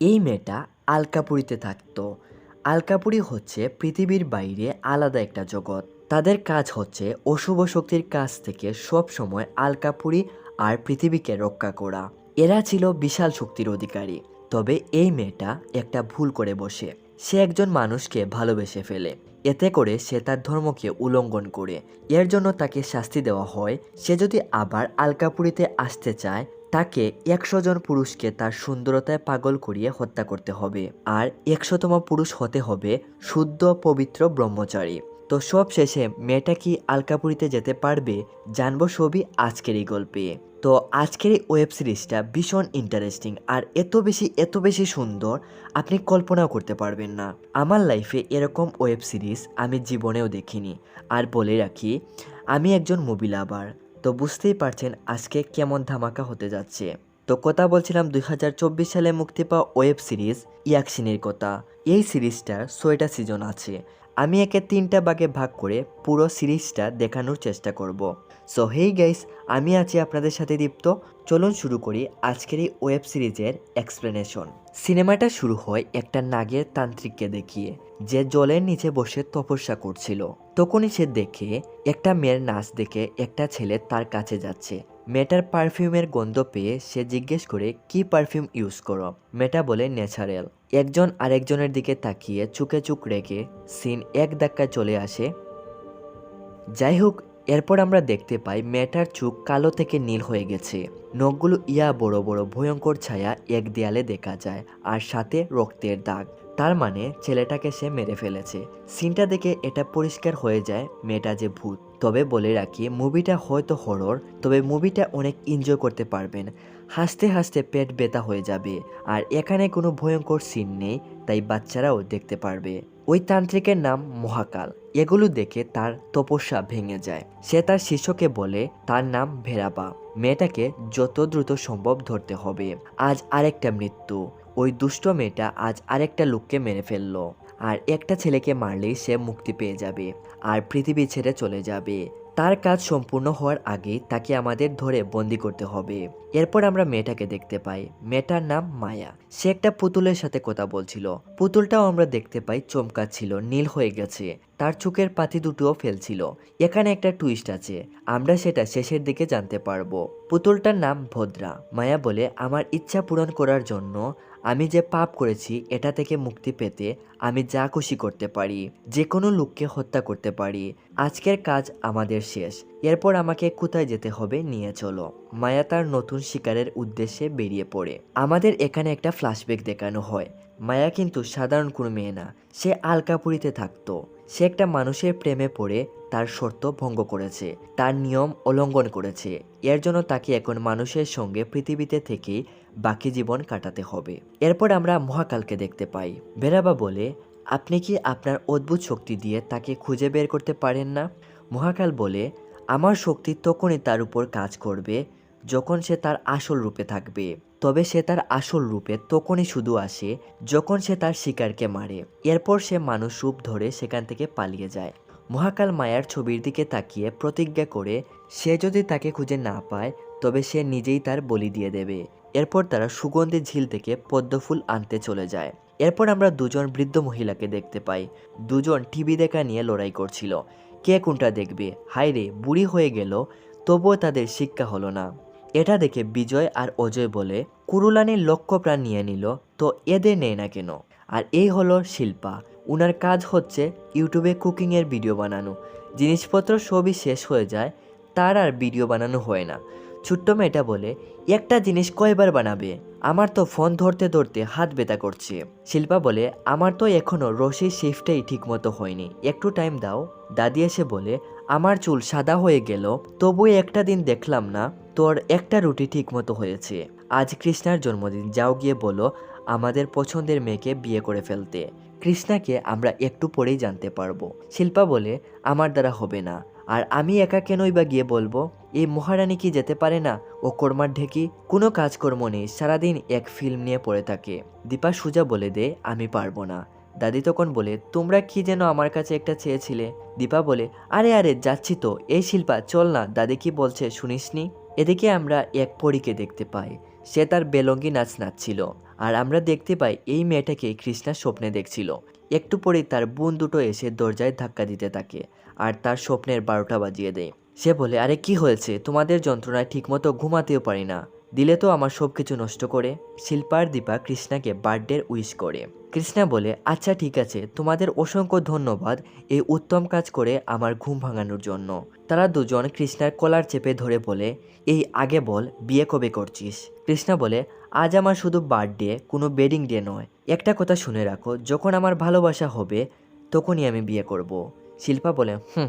এই মেয়েটা আলকাপুরিতে থাকতো। আলকাপুরি হচ্ছে পৃথিবীর বাইরে আলাদা একটা জগৎ। তাদের কাজ হচ্ছে অশুভ শক্তির কাছ থেকে সব সময় আলকাপুরি আর পৃথিবীকে রক্ষা করা। এরা ছিল বিশাল শক্তির অধিকারী। তবে এই মেয়েটা একটা ভুল করে বসে। সে একজন মানুষকে ভালোবেসে ফেলে। এতে করে সে তার ধর্মকে উল্লঙ্ঘন করে। এর জন্য তাকে শাস্তি দেওয়া হয়। সে যদি আবার আলকাপুরিতে আসতে চায় তাকে একশো জন পুরুষকে তার সুন্দরতায় পাগল করিয়ে হত্যা করতে হবে। আর একশোতম পুরুষ হতে হবে শুদ্ধ, পবিত্র ব্রহ্মচারী। তো সব শেষে মেয়েটা কি আলকাপুরিতে যেতে পারবে জানব সবই আজকের এই গল্পে। তো আজকের এই ওয়েব সিরিজটা ভীষণ ইন্টারেস্টিং আর এত বেশি এত বেশি সুন্দর, আপনি কল্পনাও করতে পারবেন না। আমার লাইফে এরকম ওয়েব সিরিজ আমি জীবনেও দেখিনি। আর বলে রাখি, আমি একজন মুভি লাভার তো বুঝতেই পারছেন আজকে কেমন ধামাকা হতে যাচ্ছে। তো কথা বলছিলাম দুই হাজার চব্বিশ সালে মুক্তি পাওয়া ওয়েব সিরিজ ইয়াকসিনের কথা। এই সিরিজটার ছয়টা সিজন আছে। আমি একে তিনটা ভাগে ভাগ করে পুরো সিরিজটা দেখানোর চেষ্টা করব। সো হেই গাইস আমি আছি আপনাদের সাথে দীপ্ত। চলুন শুরু করি আজকের এই ওয়েব সিরিজের এক্সপ্লেনেশন সিনেমাটা শুরু হয় একটা নাগের তান্ত্রিককে দেখিয়ে, যে জলের নিচে বসে তপস্যা করছিল। তখনই সে দেখে একটা মেয়ের নাচ দেখে একটা ছেলে তার কাছে যাচ্ছে। মেয়েটার পারফিউমের গন্ধ পেয়ে সে জিজ্ঞেস করে, কি পারফিউম ইউজ করো? মেটা বলে, ন্যাচারাল। একজন আরেকজনের দিকে তাকিয়ে চুকে চুক রেখে সিন এক ধাক্কায় চলে আসে। যাই হোক, এরপর আমরা দেখতে পাই মেটার চোখ কালো থেকে নীল হয়ে গেছে। নখগুলো ইয়া বড় বড় ভয়ঙ্কর ছায়া এক দেয়ালে দেখা যায়, আর সাথে রক্তের দাগ। তার মানে ছেলেটাকে সে মেরে ফেলেছে। সিনটা দেখে এটা পরিষ্কার হয়ে যায় মেয়েটা যে ভূত। তবে বলে রাখি মুভিটা হয়তো হরর তবে মুভিটা অনেক এনজয় করতে পারবেন। হাসতে হাসতে পেট ব্যথা হয়ে যাবে। আর এখানে কোনো ভয়ঙ্কর সিন নেই, তাই বাচ্চারাও দেখতে পারবে। ওই তান্ত্রিকের নাম মহাকাল। এগুলো দেখে তার তপস্যা ভেঙে যায়। সে তার শিষ্যকে বলে, তার নাম ভেরাবা। মেয়েটাকে যত দ্রুত সম্ভব ধরতে হবে। আজ আরেকটা মৃত্যু। ওই দুষ্ট মেয়েটা আজ আরেকটা লোককে মেরে ফেলল। আর একটা ছেলেকে মারলেই সে মুক্তি পেয়ে যাবে আর পৃথিবী ছেড়ে চলে যাবে। তার কাজ সম্পূর্ণ হওয়ার আগেই তাকে আমাদের ধরে বন্দি করতে হবে। এরপর আমরা মেয়েটাকে দেখতে পাই। মেয়েটার নাম মায়া। সে একটা পুতুলের সাথে কথা বলছিল। পুতুলটাও আমরা দেখতে পাই চমকাচ্ছিল, নীল হয়ে গেছে। তার চোখের পাতি দুটোও ফেলছিল। এখানে একটা টুইস্ট আছে। আমরা সেটা শেষের দিকে জানতে পারব। পুতুলটার নাম ভদ্রা। মায়া বলে, আমার ইচ্ছা পূরণ করার জন্য আমি যে পাপ করেছি, এটা থেকে মুক্তি পেতে আমি যা খুশি করতে পারি, যে কোনো লোককে হত্যা করতে পারি। আজকের কাজ আমাদের শেষ। এরপর আমাকে কোথায় যেতে হবে নিয়ে চলো। মায়া তার নতুন শিকারের উদ্দেশ্যে বেরিয়ে পড়ে। আমাদের এখানে একটা ফ্ল্যাশব্যাক দেখানো হয়। মায়া কিন্তু সাধারণ কোনো মেয়ে না। সে আলকাপুরিতে থাকতো। সে একটা মানুষের প্রেমে পড়ে তার শর্ত ভঙ্গ করেছে, তার নিয়ম উল্লঙ্ঘন করেছে। এর জন্য তাকে এখন মানুষের সঙ্গে পৃথিবীতে থেকে বাকি জীবন কাটাতে হবে। এরপর আমরা মহাকালকে দেখতে পাই। বেরাবা বলে, আপনি কি আপনার অদ্ভুত শক্তি দিয়ে তাকে খুঁজে বের করতে পারেন না? মহাকাল বলে, আমার শক্তি তখনই তার উপর কাজ করবে যখন সে তার আসল রূপে থাকবে। তবে সে তার আসল রূপে তখনই শুধু আসে যখন সে তার শিকারকে মারে। এরপর সে মানুষ রূপ ধরে সেখান থেকে পালিয়ে যায়। মহাকাল মায়ার ছবির দিকে তাকিয়ে প্রতিজ্ঞা করে, সে যদি তাকে খুঁজে না পায়, তবে সে নিজেই তার বলি দিয়ে দেবে। এরপর তারা সুগন্ধি ঝিল থেকে পদ্মফুল আনতে চলে যায়। এরপর আমরা দুজন বৃদ্ধ মহিলাকে দেখতে পাই। দুজন টিভি দেখা নিয়ে লড়াই করছিল। কে কোনটা দেখবে? হায় রে বুড়ি হয়ে গেল, তবুও তাদের শিক্ষা হলো না। এটা দেখে বিজয় আর অজয় বলে, কুরুলানির লক্ষ্য প্রাণ নিয়ে নিল, তো এদের নেয় না কেন? আর এই হলো শিল্পা। উনার কাজ হচ্ছে ইউটিউবে কুকিংয়ের ভিডিও বানানো। জিনিসপত্র সবই শেষ হয়ে যায়, তার আর ভিডিও বানানো হয় না। ছোট্ট মেয়েটা বলে, একটা জিনিস কয়বার বানাবে? আমার তো ফোন ধরতে ধরতে হাত ব্যথা করছে। শিল্পা বলে, আমার তো এখনও রশির শিফটেই ঠিকমতো হয়নি। একটু টাইম দাও। দাদি এসে বলে আমার চুল সাদা হয়ে গেল তবু একটা দিন দেখলাম না, তোর একটা রুটি ঠিক মতো হয়েছে। আজ কৃষ্ণার জন্মদিন, যাও গিয়ে বলো আমাদের পছন্দের মেয়েকে বিয়ে করে ফেলতে। কৃষ্ণাকে আমরা একটু পরেই জানতে পারব। শিল্পা বলে, আমার দ্বারা হবে না। আর আমি একা কেনই বা গিয়ে বলব? এই মহারানী কি যেতে পারে না? ও কর্মার ঢেকি? কোনো কাজকর্ম নেই, সারাদিন এক ফিল্ম নিয়ে পড়ে থাকে। দীপা সুজা বলে দে, আমি পারব না। দাদি তখন বলে, তোমরা কি যেন আমার কাছে একটা চেয়েছিলে? দীপা বলে, আরে আরে, যাচ্ছি তো। এই শিল্পা, চল না, দাদি কি বলছে শুনিসনি? এদিকে আমরা এক পরীকে দেখতে পাই। সে তার বেলঙ্গি নাচ নাচছিল আর আমরা দেখতে পাই এই মেয়েটাকে কৃষ্ণা স্বপ্নে দেখছিল। একটু পরেই তার বোন দুটো এসে দরজায় ধাক্কা দিতে থাকে আর তার স্বপ্নের বারোটা বাজিয়ে দেয়। সে বলে, আরে, কি হয়েছে? তোমাদের যন্ত্রণায় ঠিকমতো ঘুমাতেও পারি না। দিলে তো আমার সব কিছু নষ্ট করে, শিল্পার দীপা কৃষ্ণাকে বার্থডের উইশ করে। কৃষ্ণা বলে আচ্ছা ঠিক আছে, তোমাদের অসংখ্য ধন্যবাদ এই উত্তম কাজ করে আমার ঘুম ভাঙানোর জন্য। তারা দুজন কৃষ্ণার কলার চেপে ধরে বলে, এই, আগে বল, বিয়ে কবে করছিস? কৃষ্ণা বলে, আজ আমার শুধু বার্থডে কোনো বেডিং ডে নয়। একটা কথা শুনে রাখো, যখন আমার ভালোবাসা হবে, তখনই আমি বিয়ে করব। শিল্পা বলে, হুম,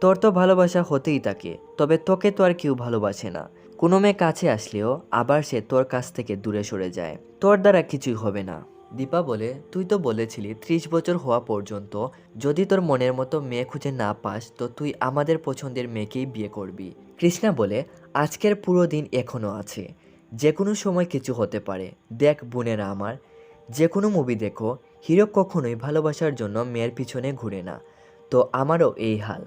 তোর তো ভালোবাসা হতেই থাকে, তবে তোকে তো আর কেউ ভালোবাসে না। কোনো মেয়ে কাছে আসলেও আবার সে তোর কাছ থেকে দূরে সরে যায়। তোর দ্বারা কিছুই হবে না। দীপা বলে, তুই তো বলেছিলি, ত্রিশ বছর হওয়া পর্যন্ত যদি তোর মনের মতো মেয়ে খুঁজে না পাস, তো তুই আমাদের পছন্দের মেয়েকেই বিয়ে করবি। কৃষ্ণা বলে, আজকের পুরো দিন এখনও আছে। যে কোনো সময় কিছু হতে পারে। দেখ বোনেরা আমার যে কোনো মুভি দেখো, হিরো কখনোই ভালোবাসার জন্য মেয়ের পিছনে ঘুরে না। তো আমারও এই হাল।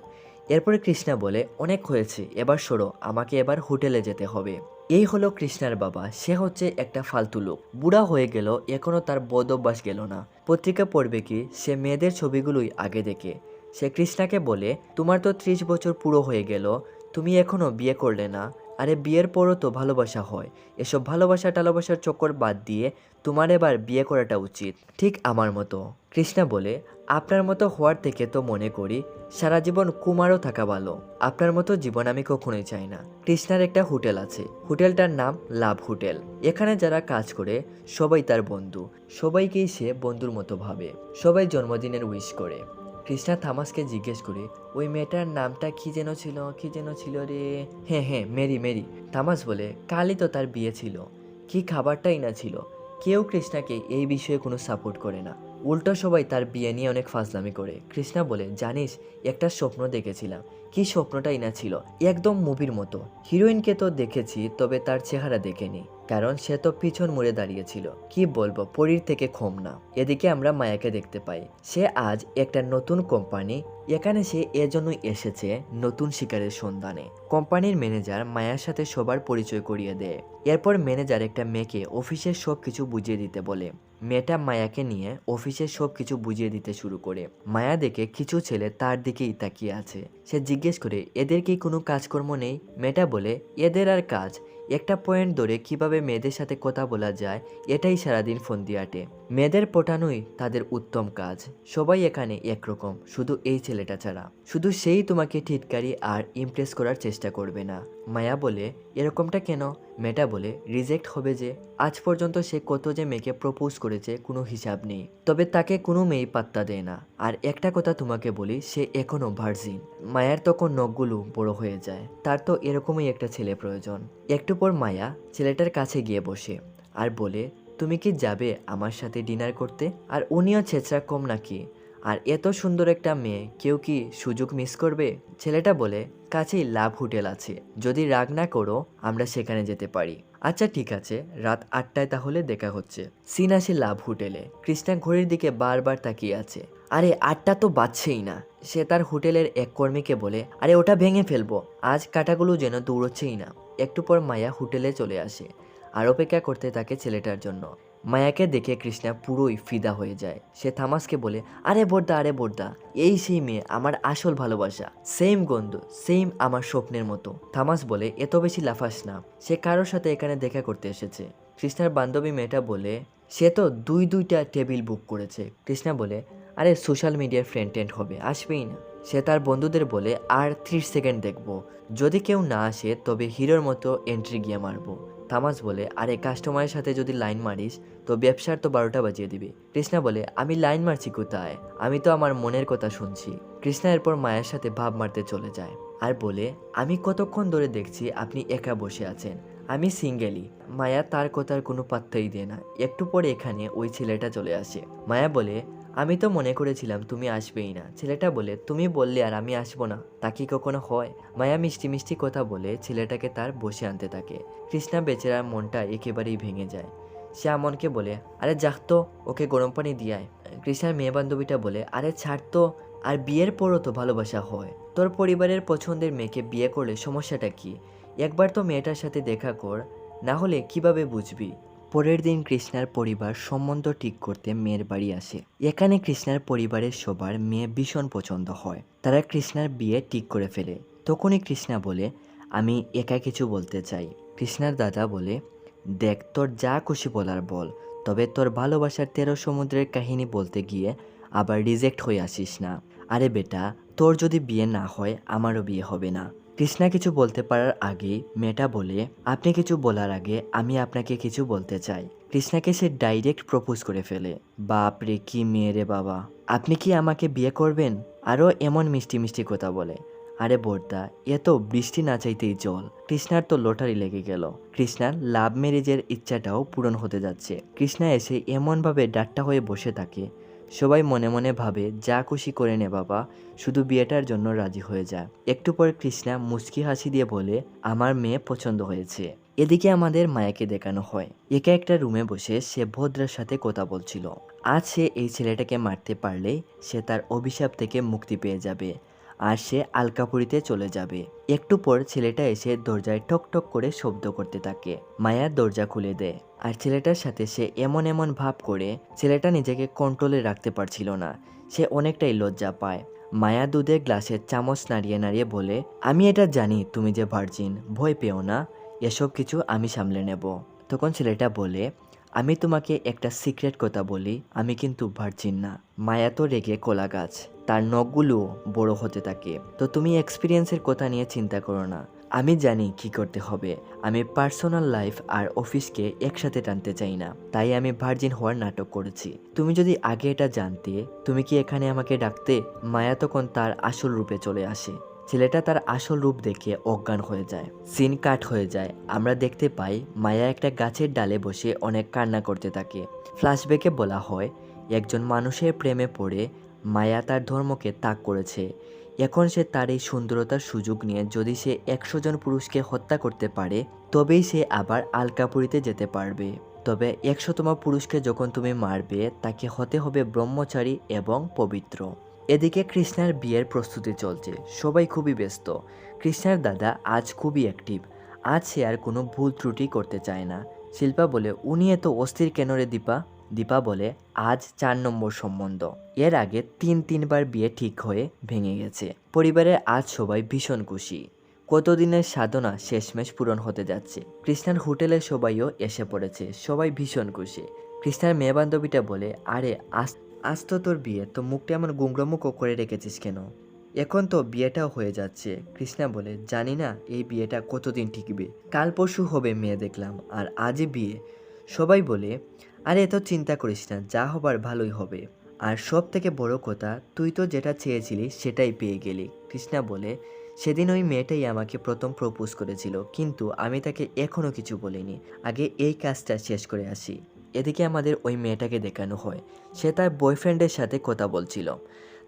এরপরে কৃষ্ণা বলে, অনেক হয়েছে, এবার সরো, আমাকে এবার হোটেলে যেতে হবে। এই হলো কৃষ্ণার বাবা, সে হচ্ছে একটা ফালতু লোক। বুড়া হয়ে গেল এখনও তার বদ অভ্যাস গেল না। পত্রিকা পড়বে কি? সে মেয়েদের ছবিগুলোই আগে দেখে। সে কৃষ্ণাকে বলে, তোমার তো ত্রিশ বছর পুরো হয়ে গেল, তুমি এখনও বিয়ে করলে না। আরে বিয়ের পরও তো ভালোবাসা হয়। এসব ভালোবাসা টালোবাসার চক্কর বাদ দিয়ে তোমার এবার বিয়ে করাটা উচিত। ঠিক আমার মতো। কৃষ্ণা বলে, আপনার মতো হওয়ার থেকে তো মনে করি, সারা জীবন কুমারও থাকা ভালো। আপনার মতো জীবন আমি কখনোই চাই না। কৃষ্ণার একটা হোটেল আছে। হোটেলটার নাম লাভ হোটেল। এখানে যারা কাজ করে, সবাই তার বন্ধু। সবাইকেই সে বন্ধুর মতো ভাবে। সবাই জন্মদিনের উইশ করে। কৃষ্ণা থামাসকে জিজ্ঞেস করে, ওই মেয়েটার নামটা কি যেন ছিল, কি যেন ছিল রে? হ্যাঁ হ্যাঁ মেরি মেরি। থামাস বলে, কালই তো তার বিয়ে ছিল। কি খাবারটাই না ছিল। কেউ কৃষ্ণাকে এই বিষয়ে কোনো সাপোর্ট করে না। উল্টো সবাই তার বিয়ে নিয়ে অনেক ফাজলামি করে। কৃষ্ণা বলে, জানিস, একটা স্বপ্ন দেখেছিলাম। কি স্বপ্নটাই না ছিল একদম মুভির মতো। হিরোইনকে তো দেখেছি, তবে তার চেহারা দেখেনি, কারণ সে তো পিছন মুড়ে দাঁড়িয়েছিল কি বলব, পরীর থেকে কম না। এদিকে আমরা মায়াকে দেখতে পাই। সে আজ একটা নতুন কোম্পানি, এখানে সে এজন্য এসেছে নতুন শিকারের সন্ধানে। কোম্পানির ম্যানেজার মায়ার সাথে সবার পরিচয় করিয়ে দেয়। এরপর ম্যানেজার একটা মেয়েকে অফিসের সব কিছু বুঝিয়ে দিতে বলে। মেয়েটা মায়াকে নিয়ে অফিসের সব কিছু বুঝিয়ে দিতে শুরু করে। মায়া দেখে কিছু ছেলে তার দিকেই তাকিয়ে আছে। সে জিজ্ঞেস করে, এদের কি কোনো কাজকর্ম নেই? মেয়েটা বলে, এদের আর কাজ। একটা পয়েন্ট ধরে কীভাবে মেয়েদের সাথে কথা বলা যায়, এটাই সারাদিন ফোন দিয়ে আটে। মেয়েদের পটানোই তাদের উত্তম কাজ। সবাই এখানে একরকম, শুধু এই ছেলেটা ছাড়া। শুধু সেই তোমাকে ঠিটকারি আর ইমপ্রেস করার চেষ্টা করবে না। মায়া বলে, এরকমটা কেন? মেয়েটা বলে রিজেক্ট হবে যে, আজ পর্যন্ত সে কত যে মেয়েকে প্রপোজ করেছে কোনো হিসাব নেই। তবে তাকে কোনো মেয়ে পাত্তা দেয় না। আর একটা কথা তোমাকে বলি, সে এখনও ভার্জিন মায়ার তখন নখগুলো বড় হয়ে যায়। তার তো এরকমই একটা ছেলে প্রয়োজন। একটু পর মায়া ছেলেটার কাছে গিয়ে বসে। আর বলে তুমি কি যাবে আমার সাথে ডিনার করতে? আর উনিও ছেঁচড়া কম নাকি? আর এত সুন্দর একটা মেয়ে, কেউ কি সুযোগ মিস করবে? ছেলেটা বলে, কাছেই লাভ হোটেল আছে। যদি রাগ না করো, আমরা সেখানে যেতে পারি। আচ্ছা ঠিক আছে, রাত আটটায় তাহলে দেখা হচ্ছে। সিন আসে লাভ হোটেলে। কৃষ্ণা ঘড়ির দিকে বারবার তাকিয়ে আছে। আরে, আটটা তো বাজছেই না। সে তার হোটেলের এক কর্মীকে বলে, আরে, ওটা ভেঙে ফেলব। আজ কাটাগুলো যেন দৌড়চ্ছেই না। একটু পর মায়া হোটেলে চলে আসে। আর অপেক্ষা করতে থাকে ছেলেটার জন্য। মায়াকে দেখে কৃষ্ণা পুরোই ফিদা হয়ে যায়। সে থামাসকে বলে, আরে বোরদা আরে বোরদা, এই সেই মেয়ে আমার আসল ভালোবাসা। সেম গন্ধ, সেম আমার স্বপ্নের মতো। থামাস বলে, এত বেশি লাফাস না। সে কারোর সাথে এখানে দেখা করতে এসেছে। কৃষ্ণার বান্ধবী মেয়েটা বলে, সে তো দুই দুইটা টেবিল বুক করেছে। কৃষ্ণা বলে, আরে সোশ্যাল মিডিয়ার ফ্রেন্ড টেন্ট হবে, আসবেই না। সে তার বন্ধুদের বলে, আর ত্রিশ সেকেন্ড দেখব। যদি কেউ না আসে, তবে হিরোর মতো এন্ট্রি গিয়ে মারবো। থামাস বলে, আরে কাস্টমারের সাথে যদি লাইন মারিস, তো ব্যবসার তো বারোটা বাজিয়ে দিবি। কৃষ্ণা বলে, আমি লাইন মারছি কোথায়? আমি তো আমার মনের কথা শুনছি। কৃষ্ণা এরপর মায়ের সাথে ভাব মারতে চলে যায় আর বলে, আমি কতক্ষণ ধরে দেখছি আপনি একা বসে আছেন? আমি সিঙ্গেলি মায়া তার কথার কোনো পাত্তাই দেয় না। একটু পরে এখানে ওই ছেলেটা চলে আসে। মায়া বলে আমি তো মনে করেছিলাম তুমি আসবেই না। ছেলেটা বলে, তুমি বললে আর আমি আসব না। তা কি কখনো হয়? মায়া মিষ্টি মিষ্টি কথা বলে ছেলেটাকে তার বসে আনতে থাকে। কৃষ্ণা বেচারার মনটা একেবারেই ভেঙে যায়। সে আমনকে বলে, আরে যাক তো, ওকে গরম পানি দিয়ায় কৃষ্ণার মেয়ে বান্ধবীটা বলে, আরে ছাড় তো, আর বিয়ের পরও তো ভালোবাসা হয়। তোর পরিবারের পছন্দের মেয়েকে বিয়ে করলে সমস্যাটা কি? একবার তো মেয়েটার সাথে দেখা কর, না হলে কীভাবে বুঝবি? পরের দিন কৃষ্ণার পরিবার সম্বন্ধ ঠিক করতে মেয়ের বাড়ি আসে। এখানে কৃষ্ণার পরিবারের সবার মেয়ে ভীষণ পছন্দ হয়। তারা কৃষ্ণার বিয়ে ঠিক করে ফেলে। তখনই কৃষ্ণা বলে, আমি একা কিছু বলতে চাই। কৃষ্ণার দাদা বলে, দেখ, তোর যা খুশি বলার বল, তবে তোর ভালোবাসার তেরো সমুদ্রের কাহিনী বলতে গিয়ে আবার রিজেক্ট হয়ে আসিস না। আরে বেটা, তোর যদি বিয়ে না হয়, আমারও বিয়ে হবে না। কৃষ্ণা কিছু বলতে পারার আগে মেয়েটা বলে, আপনি কিছু বলার আগে আমি আপনাকে কিছু বলতে চাই। কৃষ্ণাকে সে ডাইরেক্ট প্রপোজ করে ফেলে। বাপ রে, কি মেয়ে রে বাবা। আপনি কি আমাকে বিয়ে করবেন? আরও এমন মিষ্টি মিষ্টি কথা বলে। আরে বোরদা, এ তো বৃষ্টি না চাইতেই জল। কৃষ্ণার তো লটারি লেগে গেল। কৃষ্ণার লাভ ম্যারেজের ইচ্ছাটাও পূরণ হতে যাচ্ছে। কৃষ্ণা এসে এমনভাবে ডাট্টা হয়ে বসে থাকে। সবাই মনে মনে ভাবে, যা খুশি করে নে বাবা, শুধু বিয়েটার জন্য রাজি হয়ে যায় একটু পরে কৃষ্ণা মুচকি হাসি দিয়ে বলে, আমার মেয়ে পছন্দ হয়েছে। এদিকে আমাদের মায়াকে দেখানো হয়। একে একটা রুমে বসে সে ভদ্রার সাথে কথা বলছিল। আজ সে এই ছেলেটাকে মারতে পারলে সে তার অভিশাপ থেকে মুক্তি পেয়ে যাবে। আর সে আলকাপুরিতে চলে যাবে। একটু পর ছেলেটা এসে দরজায় টক টক করে শব্দ করতে থাকে। মায়া দরজা খুলে দেয়। আর ছেলেটার সাথে সে এমন এমন ভাব করে, ছেলেটা নিজেকে কন্ট্রোলে রাখতে পারছিল না। সে অনেকটাই লজ্জা পায়। মায়া দুধে গ্লাসের চামচ নাড়িয়ে নাড়িয়ে বলে, আমি এটা জানি, তুমি যে ভার্জিন ভয় পেও না। এসব কিছু আমি সামলে নেব। তখন ছেলেটা বলে আমি তোমাকে একটা সিক্রেট কথা বলি, আমি কিন্তু ভার্জিন না। মায়া তো রেগে কোলা গাছ, তার নখগুলো বড় হতে থাকে। তো তুমি এক্সপিরিয়েন্সের কথা নিয়ে চিন্তা করো না। আমি জানি কি করতে হবে। আমি পার্সোনাল লাইফ আর অফিসকে একসাথে টানতে চাই না। তাই আমি ভার্জিন হওয়ার নাটক করেছি। তুমি যদি আগে এটা জানতে, তুমি কি এখানে আমাকে ডাকতে? মায়া তখন তার আসল রূপে চলে আসে। ছেলেটা তার আসল রূপ দেখে অজ্ঞান হয়ে যায়, সিন কাট হয়ে যায়। আমরা দেখতে পাই মায়া একটা গাছের ডালে বসে অনেক কান্না করতে থাকে। ফ্ল্যাশব্যাকে বলা হয়, একজন মানুষের প্রেমে পড়ে মায়া তার ধর্মকে তাক করেছে। এখন সে তার এই সুন্দরতার সুযোগ নিয়ে যদি সে একশো জন পুরুষকে হত্যা করতে পারে, তবেই সে আবার আলকাপুরিতে যেতে পারবে। তবে একশোতম পুরুষকে যখন তুমি মারবে, তাকে হতে হবে ব্রহ্মচারী এবং পবিত্র। এদিকে কৃষ্ণার বিয়ের প্রস্তুতি চলছে, সবাই খুবই ব্যস্ত। কৃষ্ণার দাদা আজ খুবই অ্যাক্টিভ আজ সে আর কোনো ভুল ত্রুটি করতে চায় না। শিল্পা বলে, উনি এত অস্থির কেন রে দীপা? দীপা বলে, আজ চার নম্বর সম্বন্ধ। এর আগে তিন তিনবার বিয়ে ঠিক হয়ে ভেঙে গেছে। পরিবারের আজ সবাই ভীষণ খুশি। কতদিনের সাধনা শেষমেশ পূরণ হতে যাচ্ছে। কৃষ্ণার হোটেলের সবাইও এসে পড়েছে, সবাই ভীষণ খুশি। কৃষ্ণার মেয়ে বান্ধবীটা বলে, আরে, আজ আজ তো তোর বিয়ে, তো মুখটা এমন গুংড়মুখো করে রেখেছিস কেন? এখন তো বিয়েটাও হয়ে যাচ্ছে, কৃষ্ণা বলে। জানি না এই বিয়েটা কতদিন টিকবে। কাল পরশু হবে মেয়ে দেখলাম, আর আজই বিয়ে। সবাই বলে, আরে এত চিন্তা করিস না, যা হবার ভালোই হবে। আর সব থেকে বড় কথা, তুই তো যেটা চেয়েছিলি সেটাই পেয়ে গেলি, কৃষ্ণা বলে। সেদিন ওই মেয়েটাই আমাকে প্রথম প্রপোজ করেছিল, কিন্তু আমি তাকে এখনও কিছু বলিনি। আগে এই কাজটা শেষ করে আসি। এদিকে আমাদের ওই মেয়েটাকে দেখানো হয়। সে তার বয়ফ্রেন্ডের সাথে কথা বলছিল।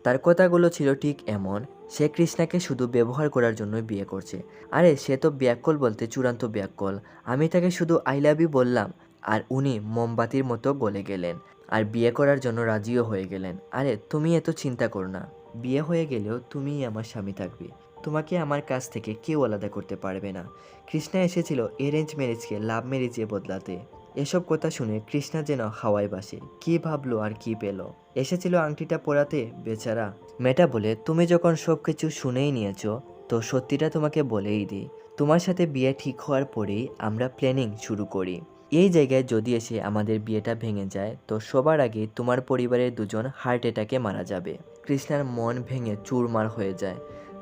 তার কথাগুলো ছিল ঠিক এমন, সে কৃষ্ণাকে শুধু ব্যবহার করার জন্যই বিয়ে করছে। আরে, সে তো ব্যাককল বলতে চূড়ান্ত ব্যাককল। আমি তাকে শুধু আই লাভ ইউ বললাম, আর উনি মোমবাতির মতো গলে গেলেন, আর বিয়ে করার জন্য রাজিও হয়ে গেলেন। আরে, তুমি এত চিন্তা করো না। বিয়ে হয়ে গেলেও তুমিই আমার স্বামী থাকবে। তোমাকে আমার কাছ থেকে কেউ আলাদা করতে পারবে না। কৃষ্ণা এসেছিল এরেঞ্জ ম্যারেজকে লাভ ম্যারেজে বদলাতে। এসব কথা শুনে কৃষ্ণা যেন হাওয়ায় বাসে। কি ভাবলো আর কি পেল? এসেছিল আংটিটা পরাতে, বেচারা। মেটা বলে, তুমি যখন সব কিছু শুনেই নিয়েছো, তো সত্যিটা তোমাকে বলেই দিই। তোমার সাথে বিয়ে ঠিক হওয়ার পরেই আমরা প্ল্যানিং শুরু করি। এই জায়গায় যদি এসে আমাদের বিয়েটা ভেঙে যায়, তো সবার আগে তোমার পরিবারের দুজন হার্ট অ্যাটাকে মারা যাবে। কৃষ্ণার মন ভেঙে চুরমার হয়ে যায়।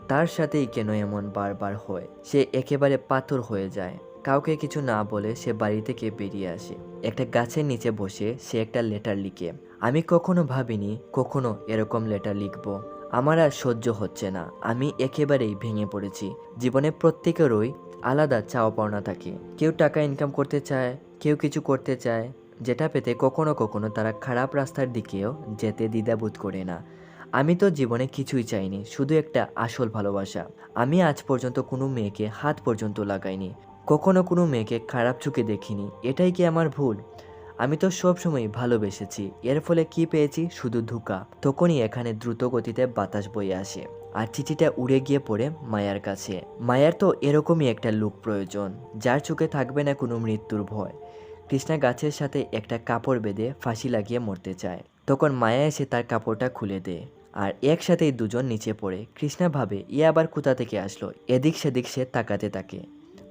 তার সাথেই কেন এমন বারবার হয়? সে একেবারে পাথর হয়ে যায়। কাউকে কিছু না বলে সে বাড়ি থেকে বেরিয়ে আসে। একটা গাছের নিচে বসে সে একটা লেটার লিখে। আমি কখনো ভাবিনি কখনো এরকম লেটার লিখব। আমার আর সহ্য হচ্ছে না। আমি একেবারেই ভেঙে পড়েছি। জীবনে প্রত্যেকেরই আলাদা চাওয়া পাওনা থাকে। কেউ টাকা ইনকাম করতে চায়, কেউ কিছু করতে চায়। যেটা পেতে কখনো কখনো তারা খারাপ রাস্তার দিকেও যেতে দ্বিধাবোধ করে না। আমি তো জীবনে কিছুই চাইনি, শুধু একটা আসল ভালোবাসা। আমি আজ পর্যন্ত কোনো মেয়েকে হাত পর্যন্ত লাগাইনি, কখনো কোনো মেয়েকে খারাপ চোখে দেখিনি, এটাই কি আমার ভুল? আমি তো সবসময় ভালোবেসেছি, এর ফলে কি পেয়েছি? শুধু ধোকা। তখনই এখানে দ্রুত গতিতে বাতাস বয়ে আসে, আর চিঠিটা উড়ে গিয়ে পড়ে মায়ার কাছে। মায়ার তো এরকমই একটা লুক প্রয়োজন, যার চোখে থাকবে না কোনো মৃত্যুর ভয়। কৃষ্ণা গাছের সাথে একটা কাপড় বেঁধে ফাঁসি লাগিয়ে মরতে চায়। তখন মায়া এসে তার কাপড়টা খুলে দেয়। আর একসাথেই দুজন নিচে পড়ে। কৃষ্ণা ভাবে ই আবার কোথা থেকে আসলো? এদিক সেদিক সে তাকাতে থাকে।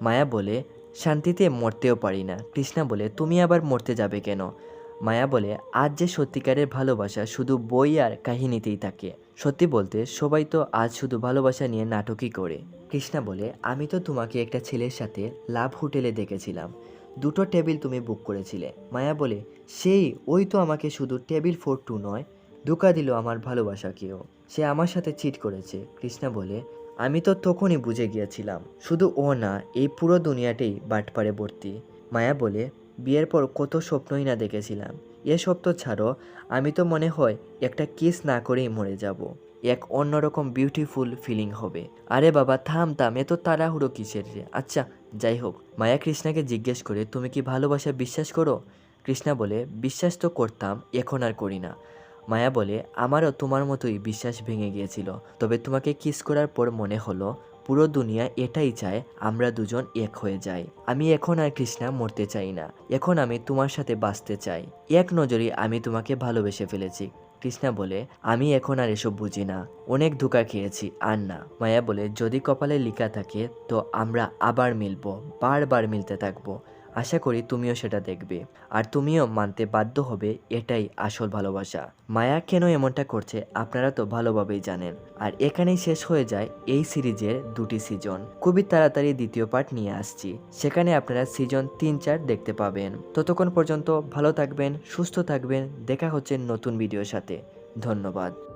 মায়া বলে, শান্তিতে মরতেও পারি না। কৃষ্ণা বলে, তুমি আবার মরতে যাবে কেন? মায়া বলে, আজ যে সত্যিকারের ভালোবাসা শুধু বই আর কাহিনীতেই থাকে। সত্যি বলতে, সবাই তো আজ শুধু ভালোবাসা নিয়ে নাটকই করে। কৃষ্ণা বলে, আমি তো তোমাকে একটা ছেলের সাথে লাভ হোটেলে দেখেছিলাম। দুটো টেবিল তুমি বুক করেছিলে। মায়া বলে, সেই, ওই তো আমাকে শুধু টেবিল ফোর টু নয় ধোকা দিল আমার ভালোবাসাকেও। সে আমার সাথে চিট করেছে, কৃষ্ণা বলে। আমি তো তখনই বুঝে গিয়েছিলাম, শুধু ও না, এই পুরো দুনিয়াটাই বাটপারে ভর্তি। মায়া বলে, বিয়ের পর কত স্বপ্নই না দেখেছিলাম। এসব তো ছাড়ো, আমি তো মনে হয় একটা কিস না করেই মরে যাব। এক অন্যরকম বিউটিফুল ফিলিং হবে। আরে বাবা, থাম থাম এত তাড়াহুড়ো কিসের রে? আচ্ছা যাই হোক, মায়া কৃষ্ণাকে জিজ্ঞেস করে, তুমি কি ভালোবাসা বিশ্বাস করো? কৃষ্ণা বলে, বিশ্বাস তো করতাম, এখন আর করি না। মায়া বলে, আমারও তোমার মতোই বিশ্বাস ভেঙে গিয়েছিল। তবে তোমাকে কিস করার পর মনে হলো, পুরো দুনিয়া এটাই চায়, আমরা দুজন এক হয়ে যাই। আমি এখন আর কৃষ্ণা মরতে চাই না। এখন আমি তোমার সাথে বাঁচতে চাই। এক নজরে আমি তোমাকে ভালোবেসে ফেলেছি। কৃষ্ণা বলে, আমি এখন আর এসব বুঝি না। অনেক ধোকা খেয়েছি, আর না। মায়া বলে, যদি কপালে লেখা থাকে, তো আমরা আবার মিলবো, বারবার মিলতে থাকব। আশা করি তুমিও সেটা দেখবে। আর তুমিও মানতে বাধ্য হবে এটাই আসল ভালোবাসা। মায়া কেন এমনটা করছে আপনারা তো ভালোভাবেই জানেন। আর এখানেই শেষ হয়ে যায় এই সিরিজের দুটি সিজন। খুবই তাড়াতাড়ি দ্বিতীয় পার্ট নিয়ে আসছি। সেখানে আপনারা সিজন তিন, চার দেখতে পাবেন। ততক্ষণ পর্যন্ত ভালো থাকবেন, সুস্থ থাকবেন। দেখা হচ্ছে নতুন ভিডিওর সাথে। ধন্যবাদ।